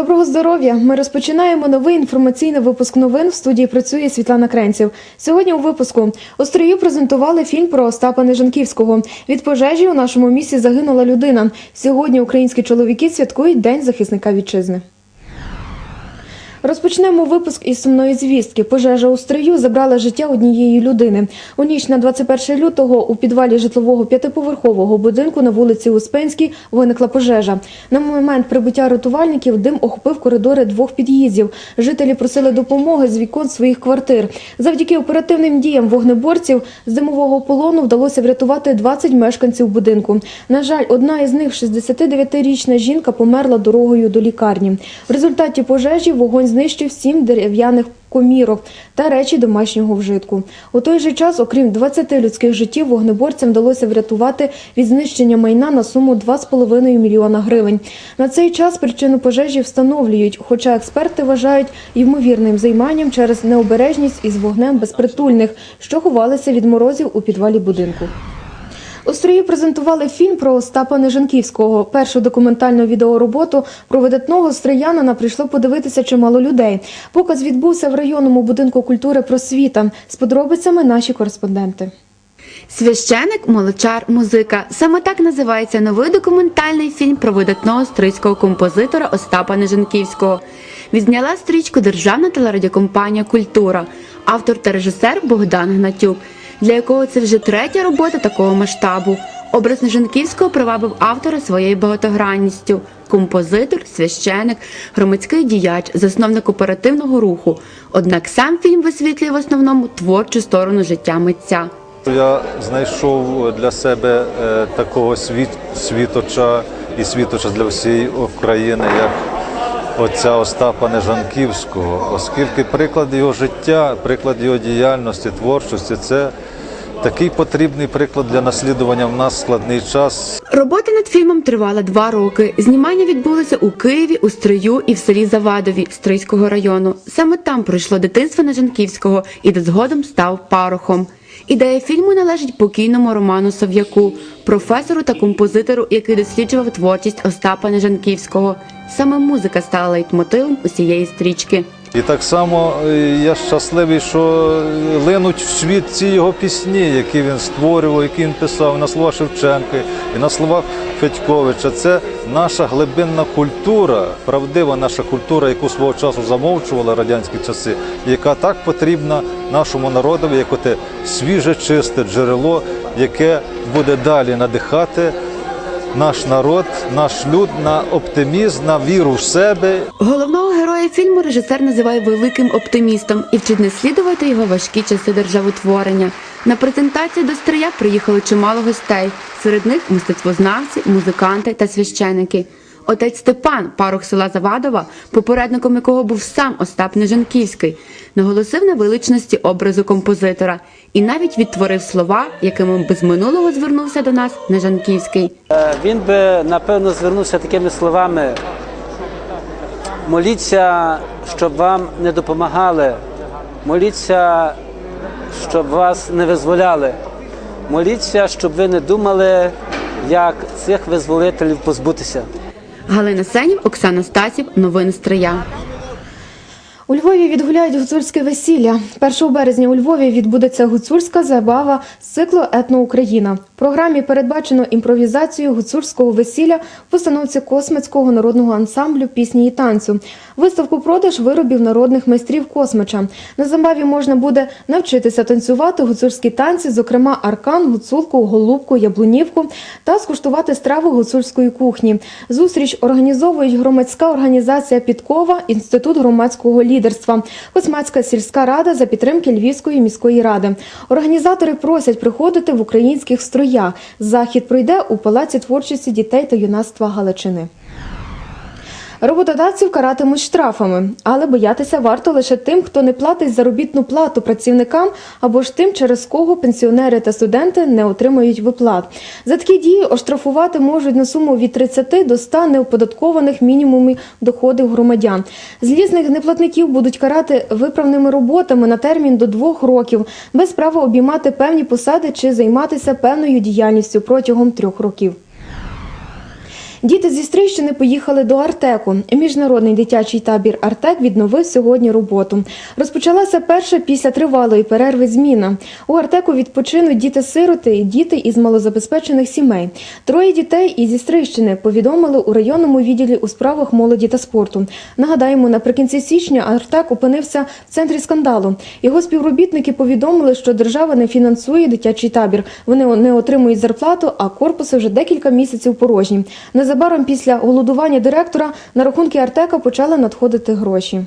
Доброго здоров'я! Ми розпочинаємо новий інформаційний випуск новин. В студії працює Світлана Кренців. Сьогодні у випуску Острію презентували фільм про Остапа Нежанківського. Від пожежі у нашому місті загинула людина. Сьогодні українські чоловіки святкують День захисника вітчизни. Розпочнемо випуск із сумної звістки. Пожежа у стрию забрала життя однієї людини. У ніч на 21 лютого у підвалі житлового п'ятиповерхового будинку на вулиці Успенській виникла пожежа. На момент прибуття рятувальників дим охопив коридори двох під'їздів. Жителі просили допомоги з вікон своїх квартир. Завдяки оперативним діям вогнеборців з димового полону вдалося врятувати 20 мешканців будинку. На жаль, одна із них, 69-річна жінка, померла дорогою до лікарні. В результаті пожежі вогонь знищив сім дерев'яних комірок та речі домашнього вжитку. У той же час, окрім 20 людських життів, вогнеборцям вдалося врятувати від знищення майна на суму 2,5 мільйона гривень. На цей час причину пожежі встановлюють, хоча експерти вважають ймовірним займанням через необережність із вогнем безпритульних, що ховалися від морозів у підвалі будинку. У строї презентували фільм про Остапа Нежанківського. Першу документальну відеороботу про видатного стриянина прийшло подивитися чимало людей. Показ відбувся в районному будинку культури просвіта. З подробицями наші кореспонденти. Священик, молочар, музика. Саме так називається новий документальний фільм про видатного стрийського композитора Остапа Нежанківського. Відзняла стрічку Державна телерадіокомпанія Культура, автор та режисер Богдан Гнатюк, для якого це вже третя робота такого масштабу. Образ Нежанківського привабив автора своєю багатогранністю. Композитор, священик, громадський діяч, засновник оперативного руху. Однак сам фільм висвітлює в основному творчу сторону життя митця. Я знайшов для себе е, такого світ, світоча і світоча для всієї України, як отця Остапа Нежанківського, оскільки приклад його життя, приклад його діяльності, творчості це такий потрібний приклад для наслідування в нас складний час. Робота над фільмом тривала два роки. Знімання відбулося у Києві, у Стрию і в селі Завадові Стрийського району. Саме там пройшло дитинство Нежанківського і де згодом став парохом. Ідея фільму належить покійному Роману Сов'яку, професору та композитору, який досліджував творчість Остапа Нежанківського. Саме музика стала лейтмотивом усієї стрічки. І так само е, я щасливий, що линуть в світ ці його пісні, які він створював, які він писав на слова Шевченка і на словах Федьковича. Це наша глибинна культура, правдива наша культура, яку свого часу замовчували радянські часи, яка так потрібна нашому народові, як оте свіже, чисте джерело, яке буде далі надихати наш народ, наш люд на оптимізм, на віру в себе Головного героя фільму режисер називає великим оптимістом і вчить не слідувати його важкі часи державотворення. На презентацію до стрия приїхало чимало гостей. Серед них мистецтвознавці, музиканти та священики. Отець Степан, парох села Завадова, попередником якого був сам Остап Нежанківський, наголосив на величності образу композитора і навіть відтворив слова, якими без минулого звернувся до нас Нежанківський. Е, Він би напевно звернувся такими словами: моліться, щоб вам не допомагали, моліться, щоб вас не визволяли, моліться, щоб ви не думали, як цих визволителів позбутися. Галина Сенів, Оксана Стасів, новини Стрия. У Львові відгуляють гуцульське весілля. 1 березня у Львові відбудеться гуцульська забава з циклу Етно Україна. В програмі передбачено імпровізацію гуцульського весілля в постановці Космицького народного ансамблю пісні і танцю, виставку продаж виробів народних майстрів Космича. На забаві можна буде навчитися танцювати гуцульські танці, зокрема аркан, гуцулку, голубку, яблунівку та скуштувати страву гуцульської кухні. Зустріч організовують громадська організація Підкова, інститут громадського лідерства, Космацька сільська рада за підтримки Львівської міської ради. Організатори просять приходити в українських строях. Захід пройде у Палаці творчості дітей та юнацтва Галичини. Роботодавців каратимуть штрафами, але боятися варто лише тим, хто не платить заробітну плату працівникам або ж тим, через кого пенсіонери та студенти не отримають виплат. За такі дії оштрафувати можуть на суму від 30 до 100 неоподаткованих мінімумів доходів громадян. Злісних неплатників будуть карати виправними роботами на термін до двох років, без права обіймати певні посади чи займатися певною діяльністю протягом трьох років. Діти зі Стрийщини поїхали до Артеку. Міжнародний дитячий табір Артек відновив сьогодні роботу. Розпочалася перша після тривалої перерви зміна. У Артеку відпочинуть діти-сироти і діти із малозабезпечених сімей. Троє дітей із зі повідомили у районному відділі у справах молоді та спорту. Нагадаємо, наприкінці січня Артек опинився в центрі скандалу. Його співробітники повідомили, що держава не фінансує дитячий табір. Вони не отримують зарплату, а корпуси вже декілька місяців порожні. Незабаром після голодування директора на рахунки Артека почали надходити гроші.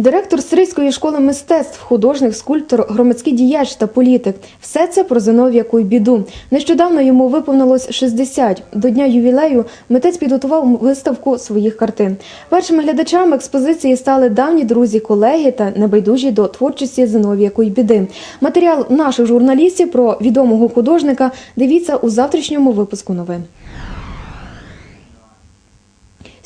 Директор Стрийської школи мистецтв, художник, скульптор, громадський діяч та політик. Все це про Зиновія Куйбіду. Нещодавно йому виповнилось 60. До дня ювілею митець підготував виставку своїх картин. Першими глядачами експозиції стали давні друзі, колеги та небайдужі до творчості Зиновія Куйбіди. Матеріал наших журналістів про відомого художника дивіться у завтрашньому випуску новин.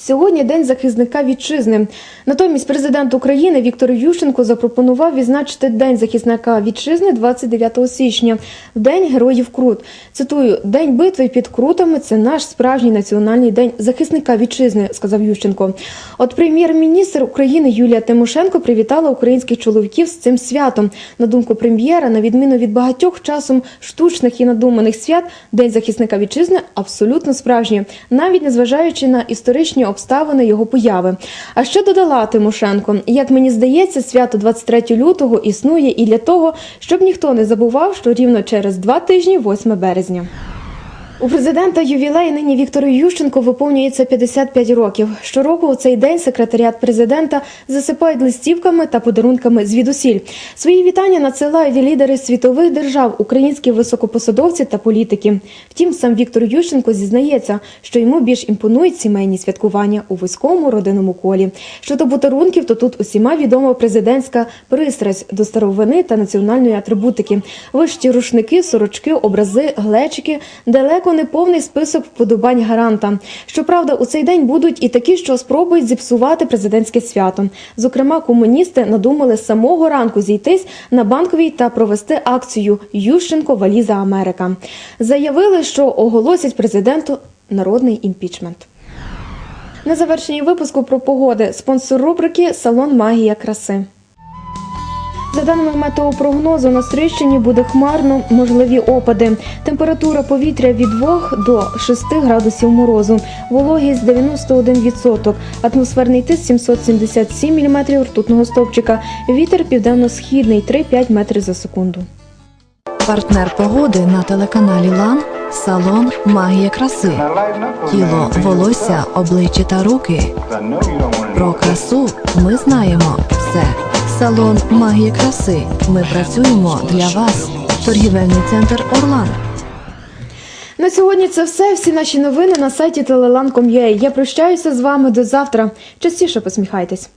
Сьогодні день захисника вітчизни. Натомість президент України Віктор Ющенко запропонував відзначити День захисника вітчизни 29 січня, в День Героїв Крут. Цитую: День битви під Крутами це наш справжній національний день захисника вітчизни, сказав Ющенко. От прем'єр-міністр України Юлія Тимошенко привітала українських чоловіків з цим святом. На думку прем'єра, на відміну від багатьох часом штучних і надуманих свят, День захисника вітчизни абсолютно справжній, навіть незважаючи на історичні обставини його появи. А ще додала Тимошенко: як мені здається, свято 23 лютого існує і для того, щоб ніхто не забував, що рівно через два тижні, 8 березня. У президента ювілей нині Віктору Ющенко виповнюється 55 років. Щороку у цей день секретаріат президента засипають листівками та подарунками звідусіль. Свої вітання надсилають лідери світових держав, українські високопосадовці та політики. Втім, сам Віктор Ющенко зізнається, що йому більш імпонують сімейні святкування у вузькому родинному колі. Щодо подарунків, то тут усіма відома президентська пристрасть до старовини та національної атрибутики. Вищі рушники, сорочки, образи, глечики далеко не повний список вподобань гаранта. Щоправда, у цей день будуть і такі, що спробують зіпсувати президентське свято. Зокрема, комуністи надумали самого ранку зійтись на банковій та провести акцію Ющенко Валіза Америка. Заявили, що оголосять президенту народний імпічмент. На завершенні випуску про погоди спонсор рубрики Салон Магія краси. За даними метеопрогнозу, на Стрищині буде хмарно, можливі опади. Температура повітря від 2 до 6 градусів морозу, вологість 91%, атмосферний тиск 777 мм ртутного стовпчика, вітер південно-східний 3-5 метрів за секунду. Партнер погоди на телеканалі Лан салон Магія краси. Тіло, волосся, обличчя та руки. Про красу ми знаємо все. Салон магії краси. Ми працюємо для вас. Торгівельний центр Орлан. На сьогодні це все. Всі наші новини на сайті telelan.com.ua. Я прощаюся з вами до завтра. Частіше посміхайтесь.